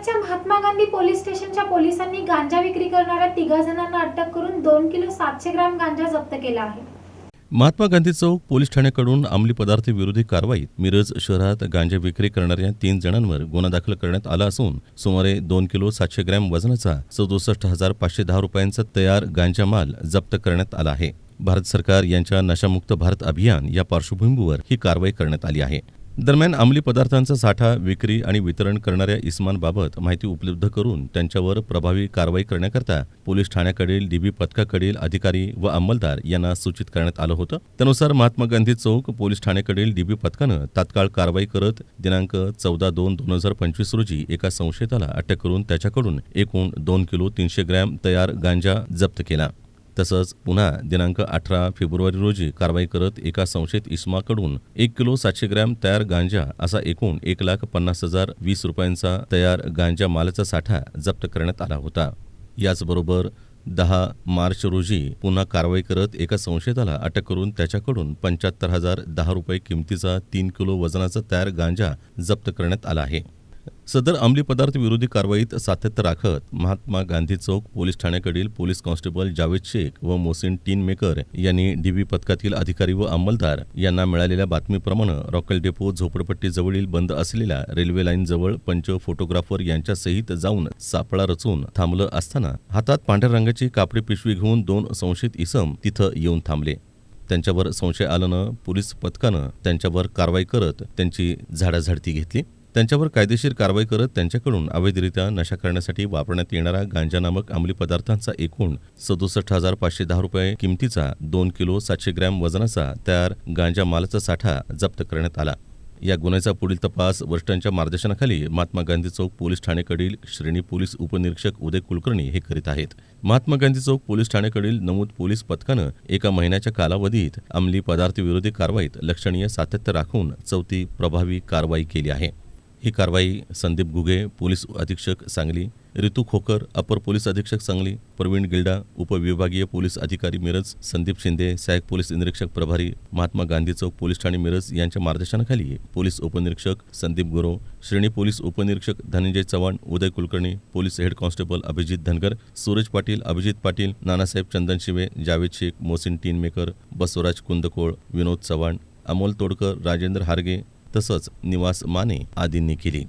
मिरजच्या Mahatma Gandhi police स्टेशनच्या पोलिसांनी गांजा विक्री करणाऱ्या तिघा जणांना अटक करून दोन किलो सातशे ग्राम गांजा जप्त केला आहे. महात्मा गांधी चौक पोलीस ठाण्याकडून अंमली पदार्थ विरोधी कारवाईत मिरज शहरात गांजा विक्री करणाऱ्या तीन जणांवर गुन्हा दाखल करण्यात आला असून सुमारे दोन किलो सातशे ग्रॅम वजनाचा सदुसष्ट हजार पाचशे दहा रुपयांचा तयार गांजा माल जप्त करण्यात आला आहे. भारत सरकार यांच्या नशामुक्त भारत अभियान या पार्श्वभूमीवर ही कारवाई करण्यात आली आहे. दरम्यान अंमली पदार्थांचा साठा विक्री आणि वितरण करणाऱ्या इस्मानबाबत माहिती उपलब्ध करून त्यांच्यावर प्रभावी कारवाई करण्याकरता पोलीस ठाण्याकडील डीबी पथकाकडील अधिकारी व अंमलदार यांना सूचित करण्यात आलं होतं. त्यानुसार महात्मा गांधी चौक पोलीस ठाण्याकडील डीबी पथकानं तात्काळ कारवाई करत दिनांक चौदा दोन दोन हजार पंचवीस रोजी एका संशयिताला अटक करून त्याच्याकडून एकूण दोन किलो तीनशे ग्रॅम तयार गांजा जप्त केला. तसंच पुन्हा दिनांक अठरा फेब्रुवारी रोजी कारवाई करत एका संशयित इस्माकडून एक किलो सातशे ग्रॅम तयार गांजा असा एकूण एक लाख पन्नास हजार वीस रुपयांचा तयार गांजा मालाचा साठा जप्त करण्यात आला होता. याचबरोबर दहा मार्च रोजी पुन्हा कारवाई करत एका संशयिताला अटक करून त्याच्याकडून पंच्याहत्तर हजार दहा रुपये किमतीचा तीन किलो वजनाचा तयार गांजा जप्त करण्यात आला आहे. सदर अंमली पदार्थ विरोधी कारवाईत सातत्य राखत महात्मा गांधी चौक पोलीस ठाण्याकडील पोलीस कॉन्स्टेबल जावेद शेख व मोसिन टीन मेकर यांनी डीबी पथकातील अधिकारी व अंमलदार यांना मिळालेल्या बातमीप्रमाणे रॉकेल डेपो झोपडपट्टीजवळील बंद असलेल्या रेल्वे लाईनजवळ पंच फोटोग्राफर यांच्या सहित जाऊन सापळा रचून थांबलं असताना हातात पांढऱ्या रंगाची कापडी पिशवी घेऊन दोन संशयित इसम तिथं येऊन थांबले. त्यांच्यावर संशय आल्यानं पोलीस पथकानं त्यांच्यावर कारवाई करत त्यांची झाडाझडती घेतली. त्यांच्यावर कायदेशीर कारवाई करत त्यांच्याकडून अवैधरित्या नशा करण्यासाठी वापरण्यात येणारा गांजा नामक अंमली पदार्थांचा एकूण सदुसष्ट हजार पाचशे दहा रुपये किमतीचा दोन किलो सातशे ग्रॅम वजनाचा तयार गांजा मालाचा साठा जप्त करण्यात आला. या गुन्ह्याचा पुढील तपास वरिष्ठांच्या मार्गदर्शनाखाली महात्मा गांधी चौक पोलीस ठाण्याकडील श्रेणी पोलीस उपनिरीक्षक उदय कुलकर्णी हे करीत आहेत. महात्मा गांधी चौक पोलीस ठाण्याकडील नमूद पोलीस पथकानं एका महिन्याच्या कालावधीत अंमली पदार्थ विरोधी कारवाईत लक्षणीय सातत्य राखून चौथी प्रभावी कारवाई केली आहे. ही कारवाई संदीप गुगे पोलीस अधीक्षक सांगली रितू खोकर अपर पोलीस अधीक्षक सांगली प्रवीण गिल्डा उपविभागीय पोलीस अधिकारी मिरज संदीप शिंदे सहाय्यक पोलीस निरीक्षक प्रभारी महात्मा गांधी चौक पोलीस ठाणे मिरज यांच्या मार्गदर्शनाखाली पोलीस उपनिरीक्षक संदीप गुरव श्रेणी पोलीस उपनिरीक्षक Dhananjay Chavan Uday Kulkarni police head constable Abhijit Dhangar Suraj Patil Abhijit Patil Nanasaheb Chandan Shive Javed Shaikh Mosin Tinmaker Basavraj Kundkol Vinod Chavan Amol Todkar Rajendra Harge तसंच निवास माने आदींनी केली.